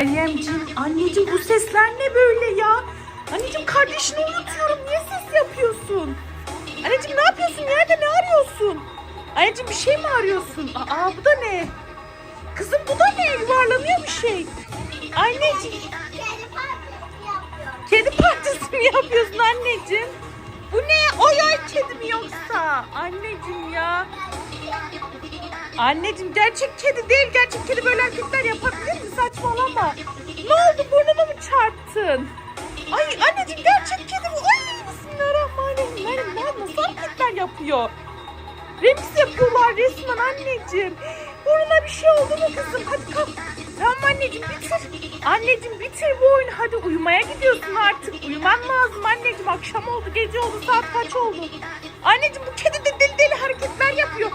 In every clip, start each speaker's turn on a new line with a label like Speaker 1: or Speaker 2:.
Speaker 1: Meryemciğim, anneciğim bu sesler ne böyle ya? Anneciğim kardeşini uyutuyorum. Niye ses yapıyorsun? Anneciğim ne yapıyorsun? Yerde ne arıyorsun? Anneciğim bir şey mi arıyorsun? Aa bu da ne? Kızım bu da ne? Yuvarlanıyor bir şey. Anneciğim kedi partisi mi yapıyorsun anneciğim? Bu ne? Oy oy kedi mi yoksa? Anneciğim ya. Anneciğim gerçek kedi değil. Gerçek kedi böyle hareketler yapabilir mi? Saçmalama. Ne oldu? Burnuma mı çarptın? Ay anneciğim gerçek kedi bu. Ay bismillahirrahmanirrahim. Ya nasıl hareketler yapıyor? Remix yapıyorlar resmen anneciğim. Burnuna bir şey oldu mu kızım? Hadi kalk. Tamam anneciğim bitir. Anneciğim bitir bu oyunu. Hadi uyumaya gidiyorsun artık. Uyuman lazım anneciğim. Akşam oldu, gece oldu, saat kaç oldu? Anneciğim bu kedi de deli deli hareketler yapıyor.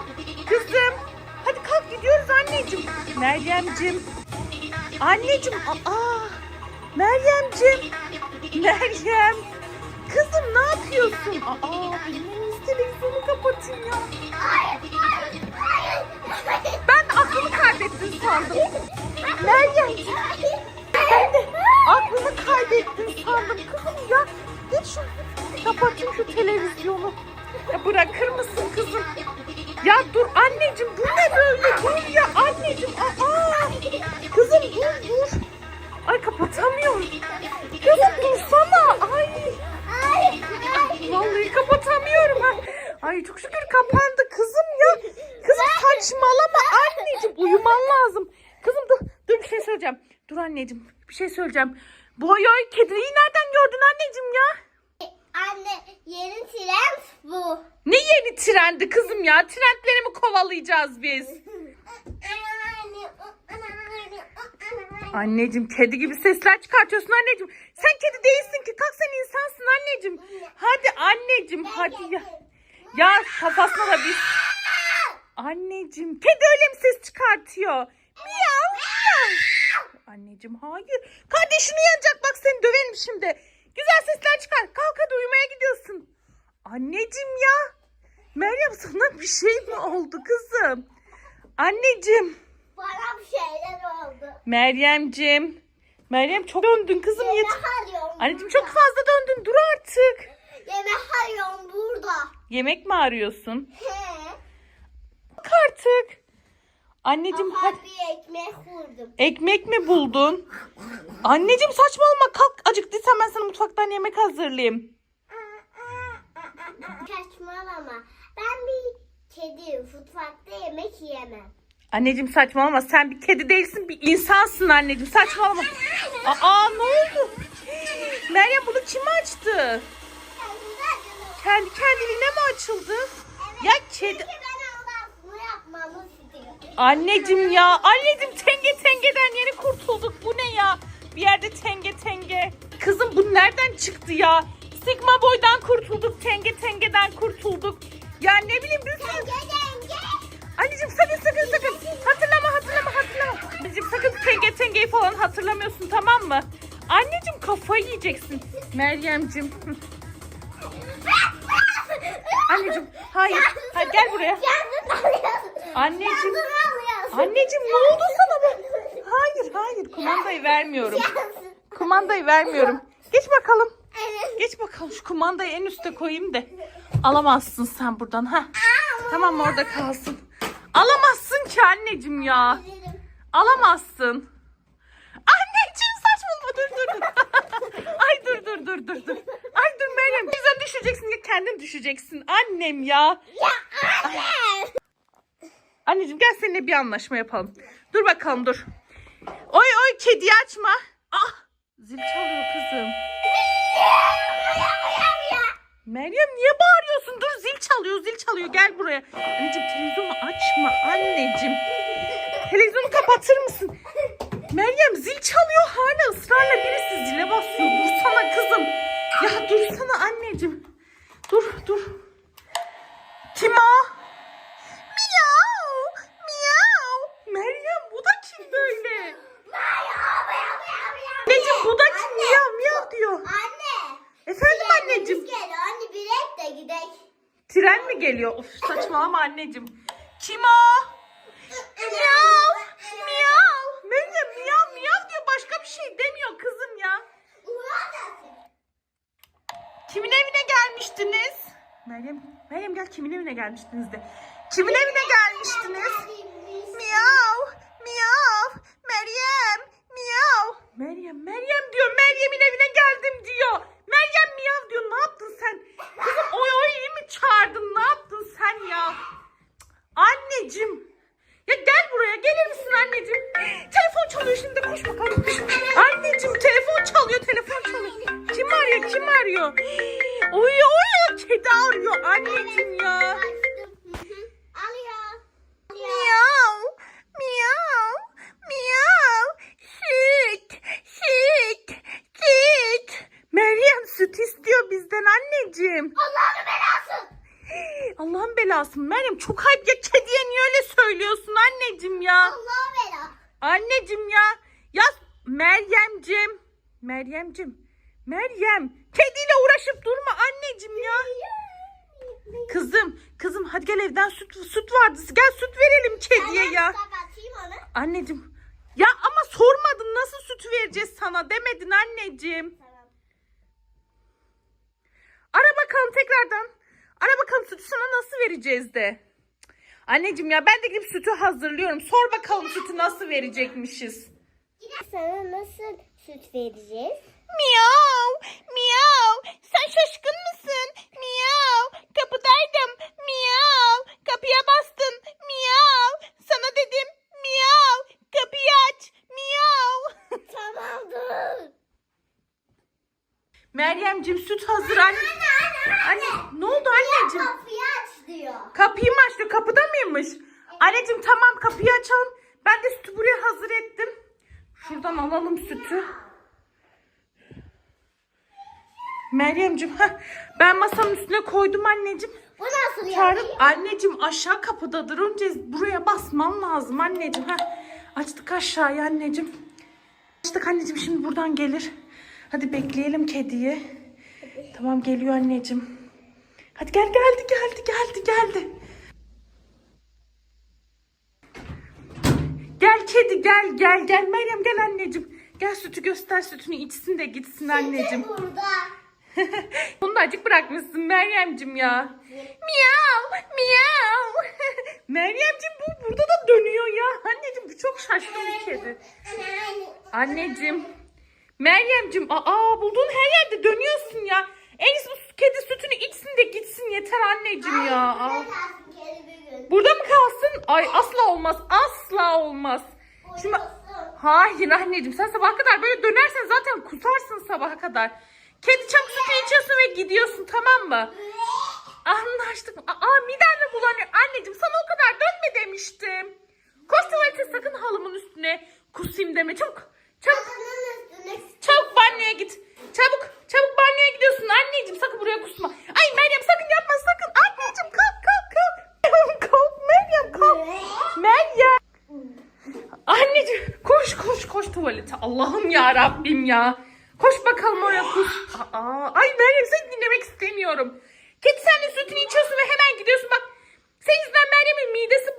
Speaker 1: Meryemciğim. Anneciğim. Aa. Meryemciğim. Meryem. Kızım ne yapıyorsun? Aa iyisi televizyonu kapatayım ya. Ben aklımı kaybettin sandım. Meryem. Ben de aklımı kaybettin sandım. Kızım ya. Geç şu kapatayım şu televizyonu. Ya bırakır mısın kızım? Ya dur anneciğim bu ne böyle? Dur ya anneciğim. Aa. Kızım dur dur. Ay kapatamıyorum. Kızım dursana. Ay. Vallahi kapatamıyorum ha. Ay çok şükür kapandı kızım ya. Kızım saçmalama anneciğim uyuman lazım. Kızım dur dur bir şey söyleyeceğim. Dur anneciğim bir şey söyleyeceğim. Bu ay ay kediyi nereden gördün anneciğim ya?
Speaker 2: Anne yeni tren bu.
Speaker 1: Ne yeni trendi kızım ya? Trendleri mi kovalayacağız biz? Anneciğim kedi gibi sesler çıkartıyorsun anneciğim. Sen kedi değilsin ki. Kalk sen insansın anneciğim. Hadi anneciğim hadi ya. Ya kafasına da bir... Anneciğim kedi öyle mi ses çıkartıyor? Miyav miyav. Anneciğim hayır. Kardeşin uyanacak bak seni döverim şimdi. Güzel sesler çıkar. Kalk hadi uyumaya gidiyorsun. Anneciğim ya. Meryem sana bir şey mi oldu kızım? Anneciğim.
Speaker 2: Bana bir şeyler oldu.
Speaker 1: Meryemcim. Meryem çok döndün kızım
Speaker 2: Yemek
Speaker 1: yeter.
Speaker 2: arıyorum.
Speaker 1: Anneciğim çok fazla döndün dur artık.
Speaker 2: Yemek arıyorum burada.
Speaker 1: Yemek mi arıyorsun?
Speaker 2: He.
Speaker 1: Bak artık. Anneciğim hadi.
Speaker 2: Aha bir ekmek vurdum.
Speaker 1: Ekmek mi buldun? Anneciğim saçmalama kalk acıktıysan ben sana mutfaktan yemek hazırlayayım.
Speaker 2: Saçmalama. Ben bir kediyim. Mutfakta yemek yiyemem.
Speaker 1: Anneciğim saçmalama sen bir kedi değilsin bir insansın anneciğim saçmalama. Aa ne oldu? Meryem bunu kim açtı? Kendi kendiliğine mi açıldı? Ya kedi...
Speaker 2: Ben Allah'ını yapmamı istiyorum.
Speaker 1: Anneciğim ya. Anneciğim tenge tengeden yeni kurtulduk. Bu ne ya? Bir yerde tenge tenge. Kızım bu nereden çıktı ya? Sigma boydan kurtulduk. Tenge tengeden kurtulduk. Ya ne bileyim bir sürü... Anneciğim sakın sakın sakın. Hatırlama hatırlama hatırlama. Anneciğim sakın tenge tengeyi falan hatırlamıyorsun tamam mı? Anneciğim kafayı yiyeceksin. Meryemcim. Anneciğim hayır. Hayır gel buraya. Anneciğim. Anneciğim ne oldu sana be? Hayır hayır kumandayı vermiyorum. Kumandayı vermiyorum. Geç bakalım. Geç bakalım şu kumandayı en üste koyayım da. Alamazsın sen buradan ha. Tamam orada kalsın. Alamazsın ki anneciğim ya. Alamazsın. Anneciğim saçmalama dur dur dur. Ay dur dur dur dur dur. Ay dur Meryem güzel düşeceksin ya kendin düşeceksin. Annem ya. Anneciğim gel seninle bir anlaşma yapalım. Dur bakalım dur. Oy oy kediyi açma. Ah zil çalıyor kızım. Meryem niye bağırıyorsun? Dur zil çalıyor zil çalıyor gel buraya. Anneciğim televizyonu açma anneciğim. Televizyonu kapatır mısın? Meryem zil çalıyor hala ısrarla birisi zile basıyor. Dursana kızım. Ya dursana anneciğim. Dur dur. geliyor. Of saçmalama anneciğim. Kim o? Miyav. Miyav. Meryem miyav miyav diyor. Başka bir şey demiyor kızım ya. Kimin evine gelmiştiniz? Meryem, Meryem gel kimin evine gelmiştiniz de. Kimin evine gelmiştiniz? Miyav. Miyav. Meryem. Miyav. Meryem, Meryem diyor. Meryem'in evine geldim diyor. Meryem miyav diyor. Ne yaptın sen? Çağırdın? Ne yaptın sen ya? Anneciğim. Ya gel buraya. Gelir misin anneciğim? Telefon çalıyor şimdi. Koş bakalım. Anneciğim telefon çalıyor. Telefon çalıyor. Kim arıyor? Kim arıyor? Oy oy. Kedi arıyor. Anneciğim ya.
Speaker 2: Alıyor.
Speaker 1: Miyav, miyav, miyav, süt, süt, süt. Meryem süt istiyor bizden anneciğim.
Speaker 2: Allah'ın belası.
Speaker 1: Allah'ın belası mı? Meryem çok ayıp ya kediye niye öyle söylüyorsun anneciğim ya?
Speaker 2: Allah'ın belası.
Speaker 1: Anneciğim ya. Ya Meryemcim. Meryemcim. Meryem. Kediyle uğraşıp durma anneciğim ya. Kızım, kızım hadi gel evden süt süt vardı. Gel süt verelim kediye
Speaker 2: Ben
Speaker 1: ya. Anneciğim. Ya ama sormadın nasıl süt vereceğiz sana demedin anneciğim.
Speaker 2: Tamam.
Speaker 1: Ara bakalım tekrardan. Ara bakalım sütü sana nasıl vereceğiz de. Anneciğim ya ben de gidip sütü hazırlıyorum. Sor bakalım sütü nasıl verecekmişiz.
Speaker 2: Sana nasıl süt vereceğiz?
Speaker 1: Miyav, miyav. Sen şaşkın mısın? Miyav. Kapıdaydım. Miyav. Kapıya bastın. Miyav. Sana dedim. Miyav. Kapıyı aç. Miyav.
Speaker 2: Tamam dur.
Speaker 1: Meryemcim süt hazır anne. Anne ne oldu anneciğim?
Speaker 2: Kapıyı aç diyor.
Speaker 1: Kapıyı mı açtı? Kapıda mıymış? Anneciğim tamam kapıyı açalım. Ben de sütü buraya hazır ettim. Şuradan alalım sütü. Meryemcim heh, ben masanın üstüne koydum anneciğim.
Speaker 2: Bu nasıl yapayım?
Speaker 1: anneciğim aşağı kapıdadır. Önce buraya basman lazım anneciğim. Heh. Açtık aşağıya anneciğim. Açtık anneciğim şimdi buradan gelir. Hadi bekleyelim kediyi. Tamam geliyor anneciğim. Hadi gel geldi geldi geldi geldi. Gel kedi gel gel gel Meryem gel anneciğim. Gel sütü göster sütünü içsin de gitsin anneciğim.
Speaker 2: Burada.
Speaker 1: Bunu da acık bırakmışsın Meryem'cim ya. Miyav, miyav. Meryem'cim bu burada da dönüyor ya. Anneciğim bu çok şaşkın bir kedi. Anneciğim. Meryem'cim aa bulduğun her yerde dönüyorsun ya. En iyisi bu kedi sütünü içsin de gitsin yeter anneciğim ya. Aa. Burada mı kalsın? Ay asla olmaz. Asla olmaz. Şimdi Hayır anneciğim sen sabaha kadar böyle dönersen zaten kusarsın sabaha kadar. Kedi çabuk sütü içiyorsun ve gidiyorsun tamam mı? Anlaştık. Aa midem mi bulanıyor? Anneciğim sana o kadar dönme demiştim. Koş tuvalete sakın halımın üstüne kusayım deme. Çabuk. Çabuk. Çabuk banyoya git. Çabuk. Çabuk banyoya gidiyorsun anneciğim. Sakın buraya kusma. Ay Meryem sakın yapma sakın. Anneciğim kalk kalk kalk. kalk Meryem kalk. Meryem. Anneciğim koş koş koş tuvalete. Allah'ım ya Rabbim ya. Koş bakalım oraya kus. Aa, ay Meryem seni dinlemek istemiyorum. Kedi sen sütünü içiyorsun ve hemen gidiyorsun bak. Senin yüzünden Meryem'in midesi